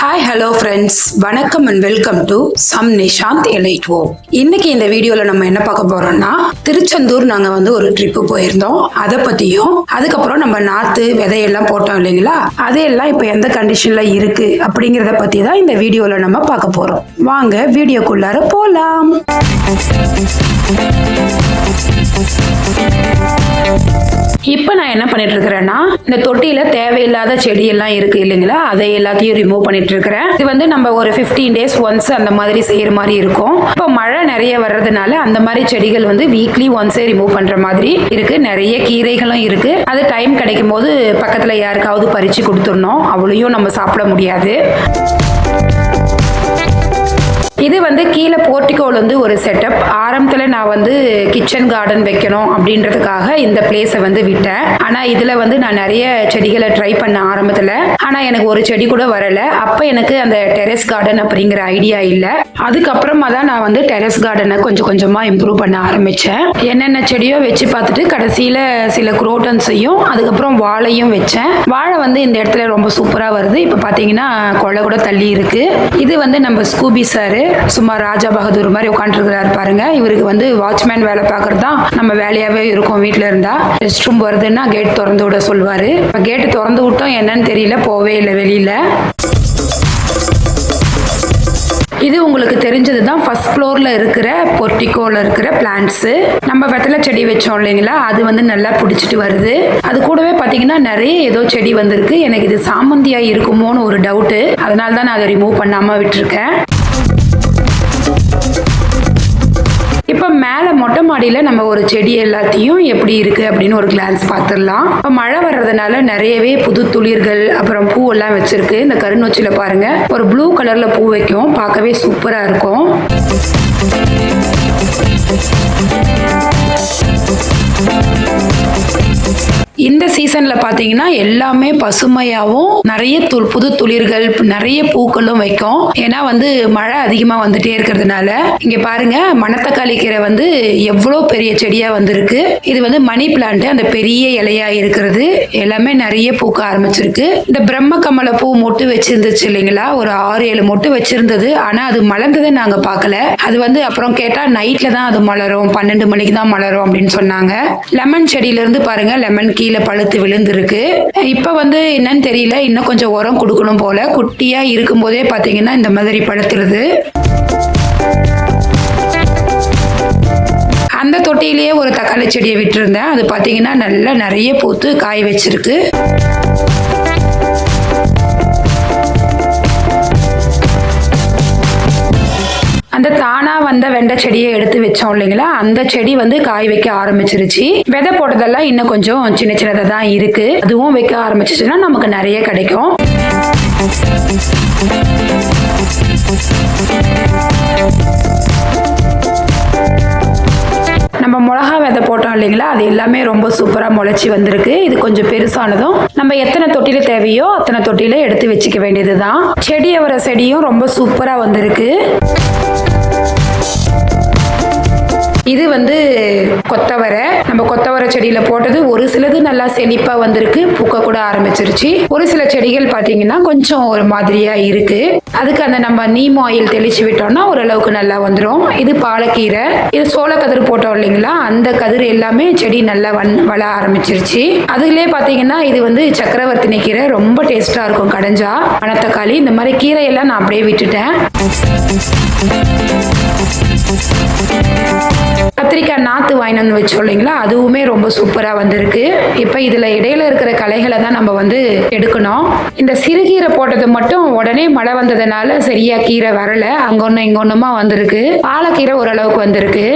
Hi hello friends வணக்கம் and welcome to some Nishant elite oh இன்னைக்கு இந்த வீடியோவில் நம்ம என்ன பார்க்க போறோம்னா திருச்செந்தூர் நாங்கள் வந்து ஒரு ட்ரிப்பு போயிருந்தோம். அதை பற்றியும் அதுக்கப்புறம் நம்ம நாற்று விதையெல்லாம் போட்டோம் இல்லைங்களா? அதையெல்லாம் இப்போ எந்த கண்டிஷனில் இருக்கு அப்படிங்கிறத பற்றி தான் இந்த வீடியோவில் நம்ம பார்க்க போகிறோம் வாங்க வீடியோக்குள்ளார போகலாம் இப்போ நான் என்ன பண்ணிட்டு இருக்கிறேன்னா இந்த தொட்டியில தேவையில்லாத செடி எல்லாம் இருக்கு இல்லைங்களா? அதை எல்லாத்தையும் ரிமூவ் பண்ணிட்டு இருக்கிறேன் இது வந்து நம்ம ஒரு 15 டேஸ் ஒன்ஸ் அந்த மாதிரி செய்யற மாதிரி இருக்கும். இப்போ மழை நிறைய வர்றதுனால அந்த மாதிரி செடிகள் வந்து வீக்லி ஒன்ஸே ரிமூவ் பண்ற மாதிரி இருக்கு. நிறைய கீரைகளும் இருக்கு. அது டைம் கிடைக்கும் போது பக்கத்துல யாருக்காவது பறிச்சு கொடுத்துடணும். அவ்வளையும் நம்ம சாப்பிட முடியாது. இது வந்து கீழே போர்ட்டிகோல வந்து ஒரு செட்டப் ஆரம்பத்தில் நான் வந்து கிச்சன் கார்டன் வைக்கணும் அப்படின்றதுக்காக இந்த பிளேஸை வந்து விட்டேன். ஆனால் இதில் வந்து நான் நிறைய செடிகளை ட்ரை பண்ண ஆரம்பத்தில். ஆனால் எனக்கு ஒரு செடி கூட வரலை. அப்போ எனக்கு அந்த டெரஸ் கார்டன் அப்படிங்கிற ஐடியா இல்லை. அதுக்கப்புறமா தான் நான் வந்து டெரஸ் கார்டனை கொஞ்சம் கொஞ்சமாக இம்ப்ரூவ் பண்ண ஆரம்பித்தேன் என்னென்ன செடியோ வச்சு பார்த்துட்டு கடைசியில் சில குரோட்டன்ஸையும் அதுக்கப்புறம் வாழையும் வச்சேன். வாழை வந்து இந்த இடத்துல ரொம்ப சூப்பராக வருது. இப்போ பார்த்தீங்கன்னா கொலை கூட தள்ளி இருக்குது இது வந்து நம்ம ஸ்கூபி சாரு. சும்மா ராஜா பகதூர் மாதிரி உட்காந்துருக்கிறாரு பாருங்க. இவருக்கு வந்து வாட்ச்மேன் வேலை பார்க்கறது தான் நம்ம வேலையாவே இருக்கும் வீட்டில் இருந்தா. ரெஸ்ட் ரூம் வருதுன்னா கேட் திறந்து விட சொல்வாரு. இப்போ கேட்டு திறந்து விட்டோம் என்னன்னு தெரியல போவே இல்லை வெளியில. இது உங்களுக்கு தெரிஞ்சது தான் ஃபர்ஸ்ட் ஃப்ளோரில் இருக்கிற பொர்டிகோவில் இருக்கிற பிளான்ட்ஸு நம்ம வெத்தலை செடி வச்சோம் இல்லைங்களா? அது வந்து நல்லா பிடிச்சிட்டு வருது. அது கூடவே பார்த்தீங்கன்னா நிறைய ஏதோ செடி வந்திருக்கு. எனக்கு இது சாமந்தியாக இருக்குமோன்னு ஒரு டவுட்டு அதனால தான் நான் அதை ரிமூவ் பண்ணாமல் விட்டுருக்கேன். மேலே மொட்டை மாடியில் நம்ம ஒரு செடி எல்லாத்தையும் எப்படி இருக்குது அப்படின்னு ஒரு கிளான்ஸ் பார்த்துடலாம். இப்போ மழை வர்றதுனால நிறையவே புது துளிர்கள் அப்புறம் பூவெல்லாம் வச்சுருக்கு. இந்த கருநொச்சியில் பாருங்கள் ஒரு ப்ளூ கலரில் பூ வைக்கும். பார்க்கவே சூப்பராக இருக்கும். இந்த சீசன்ல பாத்தீங்கன்னா எல்லாமே பசுமையாவும் நிறைய து- புது துளிர்கள் நிறைய பூக்களும் வைக்கும். ஏன்னா வந்து மழை அதிகமா வந்துட்டே இருக்கிறதுனால இங்க பாருங்க மணத்தக்காளி கீரை வந்து எவ்வளோ பெரிய செடியா வந்திருக்கு. இது வந்து மணி பிளான்ட் அந்த பெரிய இலையா இருக்கிறது. எல்லாமே நிறைய பூக்க ஆரம்பிச்சிருக்கு. இந்த பிரம்ம கமல பூ மொட்டு வச்சிருந்துச்சு இல்லைங்களா? ஒரு ஆறு ஏழு மொட்டு வச்சிருந்தது. ஆனா அது மலர்ந்ததை நாங்க பார்க்கல அது வந்து அப்புறம் கேட்டா நைட்ல தான் அது மலரும். பன்னெண்டு மணிக்கு தான் மலரும் அப்படின்னு சொன்னாங்க. லெமன் செடியில இருந்து பாருங்க லெமன் கீழே பழுத்து விழுந்திருக்கு. இப்ப வந்து என்னன்னு தெரியல. இன்னும் கொஞ்சம் உரம் கொடுக்கணும் போல. குட்டியா இருக்கும் போதே பாத்தீங்கன்னா இந்த மாதிரி பழுத்துருது. அந்த தொட்டியிலேயே ஒரு தக்காளி செடியை விட்டுருந்தேன். அது பார்த்தீங்கன்னா நல்லா நிறைய பூத்து காய் வச்சிருக்கு. அந்த தானா வந்த வெண்டை செடியை எடுத்து வச்சோம் இல்லைங்களா? அந்த செடி வந்து காய் வைக்க ஆரம்பிச்சிருச்சு. விதை போட்டதெல்லாம் இன்னும் கொஞ்சம் சின்ன சின்னதாக தான் இருக்கு. அதுவும் வைக்க ஆரம்பிச்சிச்சுன்னா நமக்கு நிறைய கிடைக்கும். நம்ம மிளகா விதை போட்டோம் இல்லைங்களா? அது எல்லாமே ரொம்ப சூப்பராக முளைச்சி வந்திருக்கு. இது கொஞ்சம் பெருசானதும். நம்ம எத்தனை தொட்டியில் தேவையோ அத்தனை தொட்டியில் எடுத்து வச்சுக்க வேண்டியது தான் செடி அவரை செடியும் ரொம்ப சூப்பராக வந்திருக்கு. இது வந்து கொத்தவரை. நம்ம கொத்தவரை செடியில் போட்டது ஒரு சிலது நல்லா செழிப்பாக வந்திருக்கு பூக்க கூட ஆரம்பிச்சிருச்சு. ஒரு சில செடிகள் பார்த்தீங்கன்னா கொஞ்சம் ஒரு மாதிரியாக இருக்குது அதுக்கு அந்த நம்ம நீம் ஆயில் தெளிச்சு விட்டோம்னா ஓரளவுக்கு நல்லா வந்துடும் இது பாலக்கீரை இது சோளக்கதிர் போட்டோம் இல்லைங்களா? அந்த கதிர் எல்லாமே செடி நல்லா வன் வள ஆரம்பிச்சிருச்சு. அதுலேயே பார்த்தீங்கன்னா இது வந்து சக்கரவர்த்தினி கீரை ரொம்ப டேஸ்ட்டாக இருக்கும் கடைஞ்சா. மணத்தக்காளி இந்த மாதிரி கீரையெல்லாம் நான் அப்படியே விட்டுட்டேன். கத்திரிக்காய் நாற்று வாங்கிட்டு வந்து வச்சோம் இல்லைங்களா அதுவுமே ரொம்ப சூப்பராக வந்திருக்கு. இப்போ இதில் இடையில இருக்கிற களைகளை தான் நம்ம வந்து எடுக்கணும். இந்த சிறுகீரை போட்டது மட்டும் உடனே மழை வந்ததுனால சரியா கீரை வரல. அங்கே ஒன்று இங்க ஒன்றுமா வந்திருக்கு. பாலக்கீரை ஓரளவுக்கு வந்திருக்கு.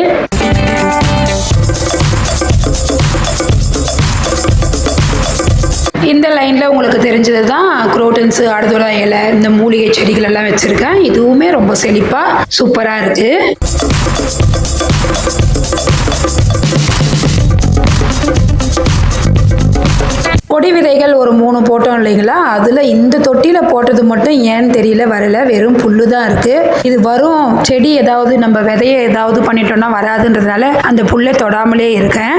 இந்த லைனில் உங்களுக்கு தெரிஞ்சது தான் குரோட்டன்ஸு அடுத்தோட இலை இந்த மூலிகை செடிகள் எல்லாம் வச்சுருக்கேன். இதுவுமே ரொம்ப செழிப்பாக சூப்பராக இருக்குது கொடி விதைகள் ஒரு மூணு போட்டோம் இல்லைங்களா? அதில் இந்த தொட்டியில் போட்டது மட்டும் ஏன்னு தெரியல வரல. வெறும் புல்லு தான் இருக்குது இது வரும் செடி ஏதாவது நம்ம விதையை ஏதாவது பண்ணிட்டோம்னா வராதுன்றதுனால அந்த புல்லை தொடாமலே இருக்கேன்.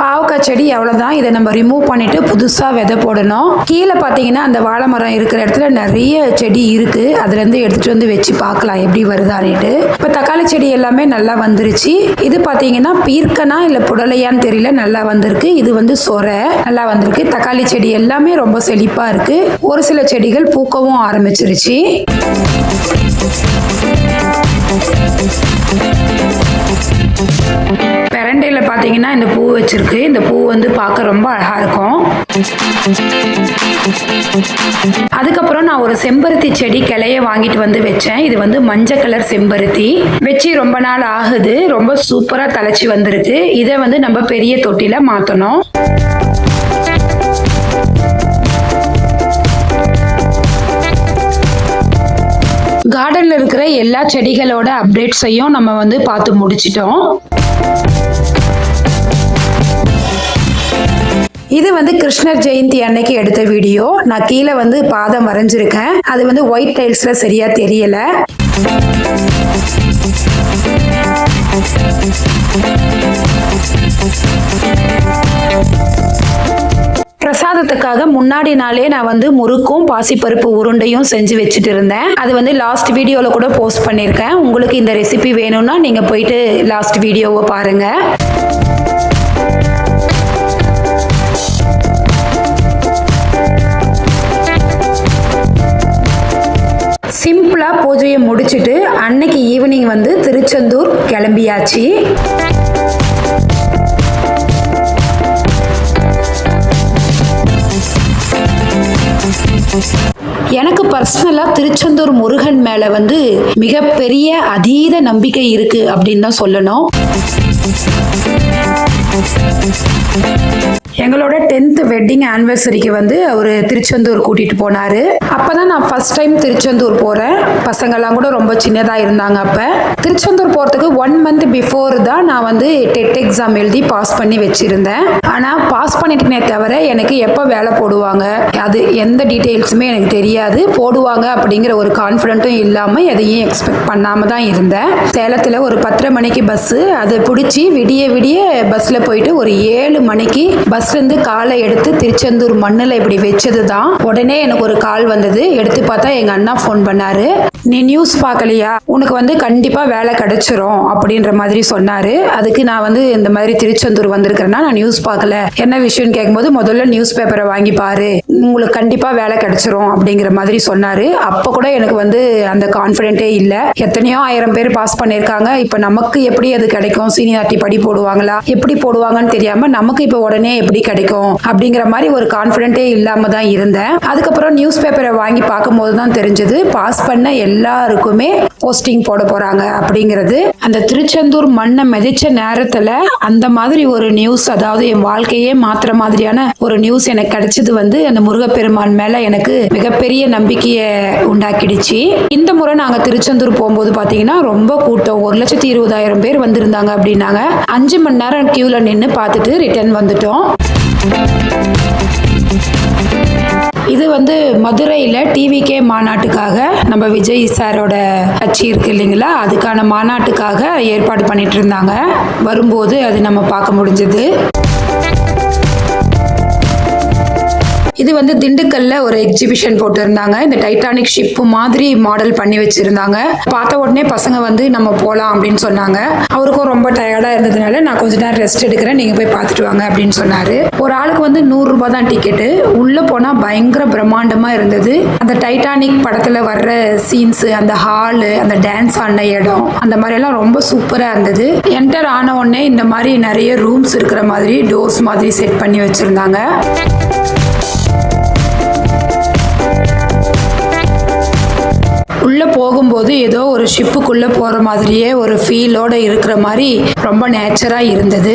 பாவக்காய் செடி எவ்வளோதான் இதை நம்ம ரிமூவ் பண்ணிட்டு புதுசாக விதை போடணும். கீழே பார்த்தீங்கன்னா அந்த வாழை மரம் இருக்கிற இடத்துல நிறைய செடி இருக்கு. அதுலேருந்து எடுத்துட்டு வந்து வச்சு பார்க்கலாம் எப்படி வருதான்னுட்டு. இப்போ தக்காளி செடி எல்லாமே நல்லா வந்துருச்சு. இது பார்த்தீங்கன்னா பீர்க்கனா இல்லை புடலையான்னு தெரியல நல்லா வந்திருக்கு. இது வந்து சொரை நல்லா வந்திருக்கு. தக்காளி செடி எல்லாமே ரொம்ப செழிப்பாக இருக்கு. ஒரு சில செடிகள் பூக்கவும் ஆரம்பிச்சிருச்சு. பெரண்டையில் பார்த்தீங்கன்னா இந்த பூ வச்சிருக்கு. இந்த பூ வந்து பார்க்க ரொம்ப அழகாக இருக்கும். அதுக்கப்புறம் நான் ஒரு செம்பருத்தி செடி கிளைய வாங்கிட்டு வந்து வச்சேன். இது வந்து மஞ்சள் கலர் செம்பருத்தி. வச்சு ரொம்ப நாள் ஆகுது. ரொம்ப சூப்பராக தலைச்சி வந்திருக்கு இதை வந்து நம்ம பெரிய தொட்டில மாற்றணும் கார்டனில் இருக்கிற எல்லா செடிகளோட அப்டேட்ஸையும் நம்ம வந்து பார்த்து முடிச்சிட்டோம். இது வந்து கிருஷ்ணர் ஜெயந்தி அன்னைக்கு எடுத்த வீடியோ. நான் கீழே வந்து பாதம் வரைஞ்சிருக்கேன். அது வந்து ஒயிட் டைல்ஸ்ல சரியா தெரியல. பிரசாதத்துக்காக முன்னாடி நாளே நான் வந்து முறுக்கும் பாசிப்பருப்பு உருண்டையும் செஞ்சு வச்சுட்டு இருந்தேன் அது வந்து லாஸ்ட் வீடியோவில் கூட போஸ்ட் பண்ணியிருக்கேன் உங்களுக்கு இந்த ரெசிபி வேணும்னா நீங்கள் போயிட்டு லாஸ்ட் வீடியோவை பாருங்கள் பூஜையை முடிச்சுட்டு அன்னைக்கு ஈவினிங் வந்து திருச்செந்தூர் கிளம்பியாச்சு. எனக்கு பர்சனலாக திருச்செந்தூர் முருகன் மேலே வந்து மிகப்பெரிய அதீத நம்பிக்கை இருக்கு அப்படின்னு தான் சொல்லணும். எங்களோட டென்த் வெட்டிங் ஆனிவர்சரிக்கு வந்து அவர் திருச்செந்தூர் கூட்டிட்டு அப்போ தான் நான் ஃபஸ்ட் டைம் திருச்செந்தூர் போகிறேன் பசங்கெல்லாம் கூட ரொம்ப சின்னதாக இருந்தாங்க அப்போ. திருச்செந்தூர் போகிறதுக்கு ஒன் மந்த் பிஃபோர் தான் நான் வந்து டெட் எக்ஸாம் எழுதி பாஸ் பண்ணி வச்சிருந்தேன். ஆனால் பாஸ் பண்ணிட்டேனே தவிர எனக்கு எப்போ வேலை போடுவாங்க? அது எந்த டீட்டெயில்ஸுமே எனக்கு தெரியாது. போடுவாங்க அப்படிங்கிற ஒரு கான்ஃபிடென்ட்டும் இல்லாமல் எதையும் எக்ஸ்பெக்ட் பண்ணாமல் தான் இருந்தேன். சேலத்தில் ஒரு பத்தரை மணிக்கு பஸ்ஸு அதை பிடிச்சி விடிய விடிய பஸ்ஸில் போயிட்டு ஒரு ஏழு மணிக்கு பஸ் பஸ்லேருந்து காலை எடுத்து திருச்செந்தூர் மண்ணில் இப்படி வச்சது தான் உடனே எனக்கு ஒரு கால் வந்தது. எடுத்து பார்த்தா எங்கள் அண்ணா ஃபோன் பண்ணாரு. நீ நியூஸ் பார்க்கலையா? உனக்கு வந்து கண்டிப்பாக வேலை கிடைச்சிரும் அப்படின்ற மாதிரி சொன்னார். அதுக்கு நான் வந்து இந்த மாதிரி திருச்செந்தூர் வந்திருக்கிறேன்னா நான் நியூஸ் பார்க்கல. என்ன விஷயம்னு கேட்கும்போது முதல்ல நியூஸ் பேப்பரை வாங்கி பாரு. உங்களுக்கு கண்டிப்பாக வேலை கிடைச்சிரும் அப்படிங்கிற மாதிரி சொன்னார். அப்போ கூட எனக்கு வந்து அந்த கான்ஃபிடென்ட்டே இல்லை. எத்தனையோ ஆயிரம் பேர் பாஸ் பண்ணியிருக்காங்க. இப்போ நமக்கு எப்படி அது கிடைக்கும்? சீனியாரிட்டி படி போடுவாங்களா? எப்படி போடுவாங்கன்னு தெரியாமல் நமக்கு இப்போ உடனே எப்படி கிடைக்கும்? அப்படிங்கிற மாதிரி ஒரு கான்ஃபிடென்ட்டே இல்லாமல் தான் இருந்தேன். அதுக்கப்புறம் நியூஸ் பேப்பரை வாங்கி பார்க்கும்போது தான் தெரிஞ்சது. பாஸ் பண்ண எல்லாருக்குமே போஸ்டிங் போட போறாங்க அப்படிங்கிறது. அந்த திருச்செந்தூர் மண்ணை மிதிச்ச நேரத்துல அந்த மாதிரி ஒரு நியூஸ் அதாவது என் வாழ்க்கையே மாத்திர மாதிரியான ஒரு நியூஸ் எனக்கு கிடைச்சது வந்து அந்த முருகப்பெருமான் மேல எனக்கு மிகப்பெரிய நம்பிக்கையை உண்டாக்கிடுச்சு. இந்த முறை நாங்க திருச்செந்தூர் போகும்போது பாத்தீங்கன்னா ரொம்ப கூட்டம். ஒரு லட்சத்தி இருபதாயிரம் பேர் வந்திருந்தாங்க அப்படின்னாங்க. அஞ்சு மணி நேரம் கியூல நின்று பார்த்துட்டு ரிட்டர்ன் வந்துட்டோம். இது வந்து மதுரையில் டிவிகே மாநாட்டுக்காக நம்ம விஜய் சாரோட கட்சி இருக்கு இல்லைங்களா? அதுக்கான மாநாட்டுக்காக ஏற்பாடு பண்ணிட்டு இருந்தாங்க. வரும்போது அது நம்ம பார்க்க முடிஞ்சது. இது வந்து திண்டுக்கல்ல ஒரு எக்ஸிபிஷன் போட்டிருந்தாங்க. இந்த டைட்டானிக் ஷிப் மாதிரி மாடல் பண்ணி வச்சிருந்தாங்க. பார்த்த உடனே பசங்க வந்து நம்ம போகலாம் அப்படின்னு சொன்னாங்க. அவருக்கும் ரொம்ப டயர்டா இருந்ததுனால நான் கொஞ்ச நேரம் ரெஸ்ட் எடுக்கிறேன். நீங்க போய் பார்த்துட்டு வாங்க அப்படின்னு சொன்னாரு. ஒரு ஆளுக்கு வந்து நூறு ரூபாய் தான் டிக்கெட்டு உள்ள போனா பயங்கர பிரம்மாண்டமா இருந்தது. அந்த டைட்டானிக் படத்துல வர்ற சீன்ஸ் அந்த ஹாலு அந்த டான்ஸ் ஆன இடம் அந்த மாதிரி எல்லாம் ரொம்ப சூப்பரா இருந்தது. என்டர் ஆன உடனே இந்த மாதிரி நிறைய ரூம்ஸ் இருக்கிற மாதிரி டோர்ஸ் மாதிரி செட் பண்ணி வச்சிருந்தாங்க. உள்ளே போகும்போது ஏதோ ஒரு ஷிப்புக்குள்ளே போகிற மாதிரியே ஒரு ஃபீலோட இருக்கிற மாதிரி ரொம்ப நேச்சராக இருந்தது.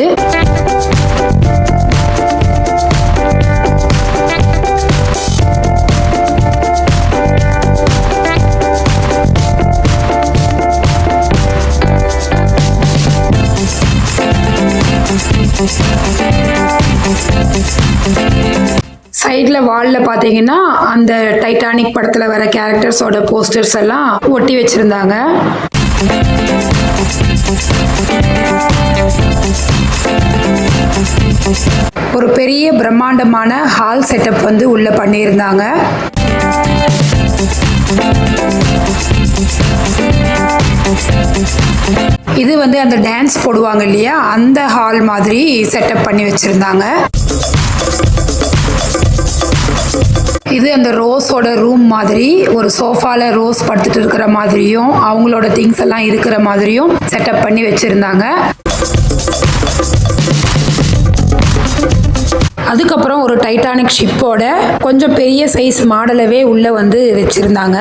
வாலில் பார்த்தீங்கன்னா அந்த டைட்டானிக் படத்தில் வர கேரக்டர்ஸோட போஸ்டர்ஸ் எல்லாம் ஒட்டி வச்சுருந்தாங்க. ஒரு பெரிய பிரம்மாண்டமான ஹால் செட்டப் வந்து உள்ளே பண்ணியிருந்தாங்க. இது வந்து அந்த டான்ஸ் போடுவாங்க இல்லையா? அந்த ஹால் மாதிரி செட்டப் பண்ணி வச்சுருந்தாங்க. இது அந்த ரோஸோட ரூம் மாதிரி ஒரு சோஃபால ரோஸ் படுத்துட்டு இருக்கிற மாதிரியும் அவங்களோட திங்ஸ் எல்லாம் இருக்கிற மாதிரியும் செட்டப் பண்ணி வச்சிருந்தாங்க. அதுக்கப்புறம் ஒரு டைட்டானிக் ஷிப்போட கொஞ்சம் பெரிய சைஸ் மாடலவே உள்ள வந்து வச்சிருந்தாங்க.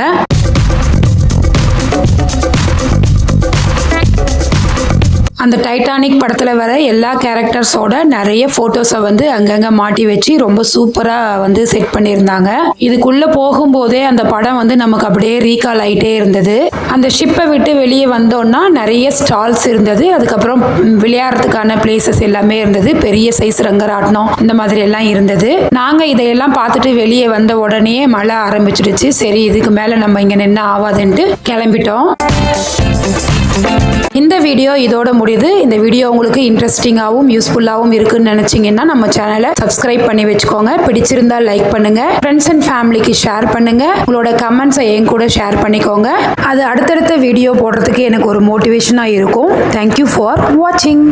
அந்த டைட்டானிக் படத்தில் வர எல்லா கேரக்டர்ஸோட நிறைய ஃபோட்டோஸை வந்து அங்கங்கே மாட்டி வச்சு ரொம்ப சூப்பராக வந்து செட் பண்ணியிருந்தாங்க. இதுக்குள்ளே போகும்போதே அந்த படம் வந்து நமக்கு அப்படியே ரீகால் ஆகிட்டே இருந்தது. அந்த ஷிப்பை விட்டு வெளியே வந்தோன்னா நிறைய ஸ்டால்ஸ் இருந்தது. அதுக்கப்புறம் விளையாடுறதுக்கான பிளேசஸ் எல்லாமே இருந்தது. பெரிய சைஸ் ரங்கராட்டணம் இந்த மாதிரி எல்லாம் இருந்தது. நாங்கள் இதையெல்லாம் பார்த்துட்டு வெளியே வந்த உடனே மழை ஆரம்பிச்சிடுச்சு. சரி இதுக்கு மேலே நம்ம இங்கே நின்று ஆகாதுன்ட்டு கிளம்பிட்டோம். இந்த வீடியோ இதோட முடியுது. இந்த வீடியோ உங்களுக்கு இன்ட்ரெஸ்டிங்காகவும் யூஸ்ஃபுல்லாகவும் இருக்குன்னு நினச்சிங்கன்னா நம்ம சேனலை சப்ஸ்கிரைப் பண்ணி வச்சுக்கோங்க. பிடிச்சிருந்தா லைக் பண்ணுங்க. ஃப்ரெண்ட்ஸ் அண்ட் ஃபேமிலிக்கு ஷேர் பண்ணுங்க. உங்களோட கமெண்ட்ஸை என் கூட ஷேர் பண்ணிக்கோங்க. அது அடுத்தடுத்த வீடியோ போடுறதுக்கு எனக்கு ஒரு மோட்டிவேஷனாக இருக்கும். தேங்க்யூ ஃபார் வாட்சிங்